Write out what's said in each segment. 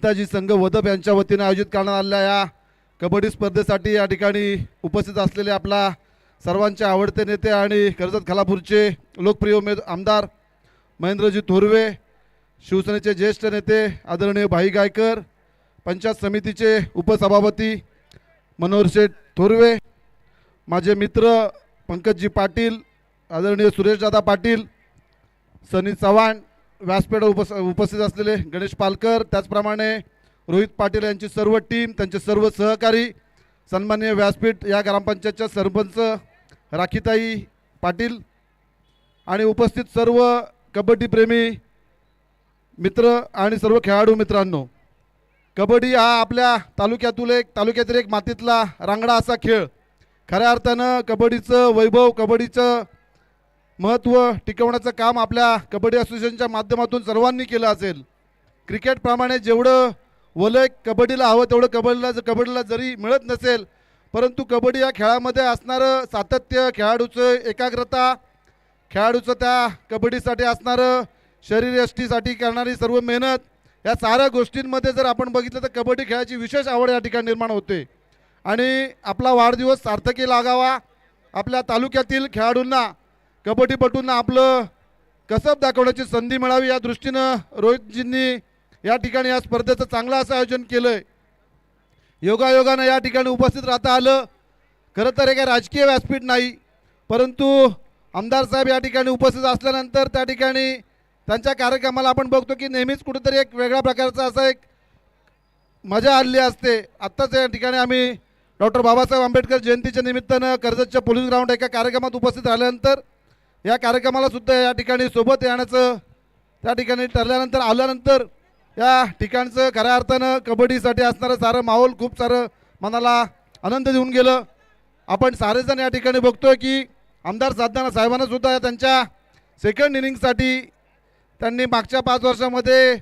नेताजी संघ वदप यांच्या वतीने आयोजित करण्यात आलेल्या या कबड्डी स्पर्धेसाठी या ठिकाणी उपस्थित असलेले आपला सर्वांचे आवडते नेते आणि कर्जत खालापूरचे लोकप्रिय उमेद आमदार महेंद्रजी थोरवे शिवसेनेचे ज्येष्ठ नेते आदरणीय भाई गायकर पंचायत समितीचे उपसभापती मनोहर शेठ थोरवे माझे मित्र पंकजजी पाटील आदरणीय सुरेशदादा पाटील सनी चव्हाण व्यासपीठ उपस उपस्थित असलेले गणेश पालकर त्याचप्रमाणे रोहित पाटील यांची सर्व टीम त्यांचे सर्व सहकारी सन्मान्य व्यासपीठ या ग्रामपंचायतच्या सरपंच राखीताई पाटील आणि उपस्थित सर्व कबड्डीप्रेमी मित्र आणि सर्व खेळाडू मित्रांनो. कबड्डी हा आपल्या तालुक्यातून एक तालुक्यातील एक मातीतला रांगडा असा खेळ. खऱ्या अर्थानं कबड्डीचं वैभव कबड्डीचं महत्त्व टिकवण्याचं काम आपल्या कबड्डी असोसिएशनच्या माध्यमातून सर्वांनी केलं असेल. क्रिकेटप्रमाणे जेवढं वलय कबड्डीला हवं तेवढं कबड्डीला कबड्डीला जरी मिळत नसेल परंतु कबड्डी या खेळामध्ये असणारं सातत्य खेळाडूचं एकाग्रता खेळाडूचं त्या कबड्डीसाठी असणारं शरीरयष्टीसाठी करणारी सर्व मेहनत या साऱ्या गोष्टींमध्ये जर आपण बघितलं तर कबड्डी खेळाची विशेष आवड या ठिकाणी निर्माण होते. आणि आपला वाढदिवस सार्थकी लागावा. आपल्या तालुक्यातील खेळाडूंना कबड्डीपटूंना आपलं कसब दाखवण्याची संधी मिळावी या दृष्टीनं रोहितजींनी या ठिकाणी या स्पर्धेचं चांगलं असं आयोजन केलंय. योगायोगानं या ठिकाणी उपस्थित राहता आलं. खरं तर हे राजकीय व्यासपीठ नाही परंतु आमदार साहेब या ठिकाणी उपस्थित असल्यानंतर त्या ठिकाणी त्यांच्या कार्यक्रमाला आपण बघतो की नेहमीच कुठेतरी एक वेगळ्या प्रकारचा असा एक मजा आलेली असते. आत्ताच या ठिकाणी आम्ही डॉक्टर बाबासाहेब आंबेडकर जयंतीच्या निमित्तानं कर्जतच्या पोलीस ग्राउंड एका कार्यक्रमात उपस्थित राहिल्यानंतर या कार्यक्रमाला सुद्धा या ठिकाणी सोबत येण्याचं त्या ठिकाणी ठरल्यानंतर आल्यानंतर या ठिकाणचं खऱ्या अर्थानं कबड्डीसाठी असणारं सारं माहोल खूप सारं मनाला आनंद देऊन गेलं. आपण सारेजण या ठिकाणी बघतोय की आमदार साधना साहेबांना सुद्धा त्यांच्या सेकंड इनिंगसाठी त्यांनी मागच्या पाच वर्षामध्ये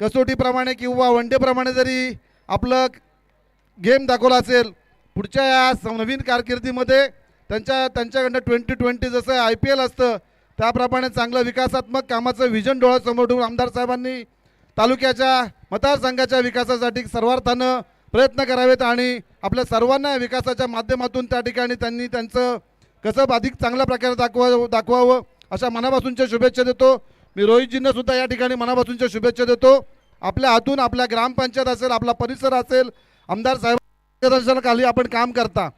कसोटीप्रमाणे किंवा वन डेप्रमाणे जरी आपलं गेम दाखवला असेल पुढच्या या नवीन कारकिर्दीमध्ये त्यांच्या त्यांच्याकडनं ट्वेंटी ट्वेंटी जसं आय पी एल असतं त्याप्रमाणे चांगलं विकासात्मक कामाचं विजन डोळ्यासमोर ठेवून आमदार साहेबांनी तालुक्याच्या मतदारसंघाच्या विकासासाठी सर्वार्थानं प्रयत्न करावेत आणि आपल्या सर्वांना या विकासाच्या माध्यमातून त्या ठिकाणी त्यांनी त्यांचं कसं अधिक चांगल्या प्रकारे दाखवा दाखवावं अशा मनापासूनच्या शुभेच्छा देतो. मी रोहितजींना सुद्धा या ठिकाणी मनापासूनच्या शुभेच्छा देतो. आपल्या हातून आपल्या ग्रामपंचायत असेल आपला परिसर असेल आमदार साहेब खाली आपण काम करता.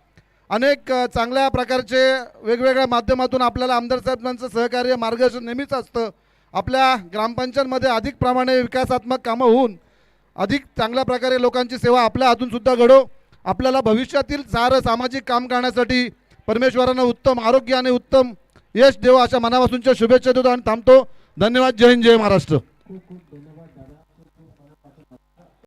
अनेक चांगल्या प्रकारचे वेगवेगळ्या माध्यमातून आपल्याला आमदार साहेबांचं सहकार्य मार्गदर्शन नेहमीच असतं. आपल्या ग्रामपंचायतमध्ये अधिक प्रमाणे विकासात्मक कामं होऊन अधिक चांगल्या प्रकारे लोकांची सेवा आपल्या हातूनसुद्धा घडो. आपल्याला भविष्यातील सारं सामाजिक काम करण्यासाठी परमेश्वरानं उत्तम आरोग्य आणि उत्तम यश देव अशा मनापासूनच्या शुभेच्छा देतो आणि थांबतो. धन्यवाद. जय हिंद जय महाराष्ट्र. खूप खूप धन्यवाद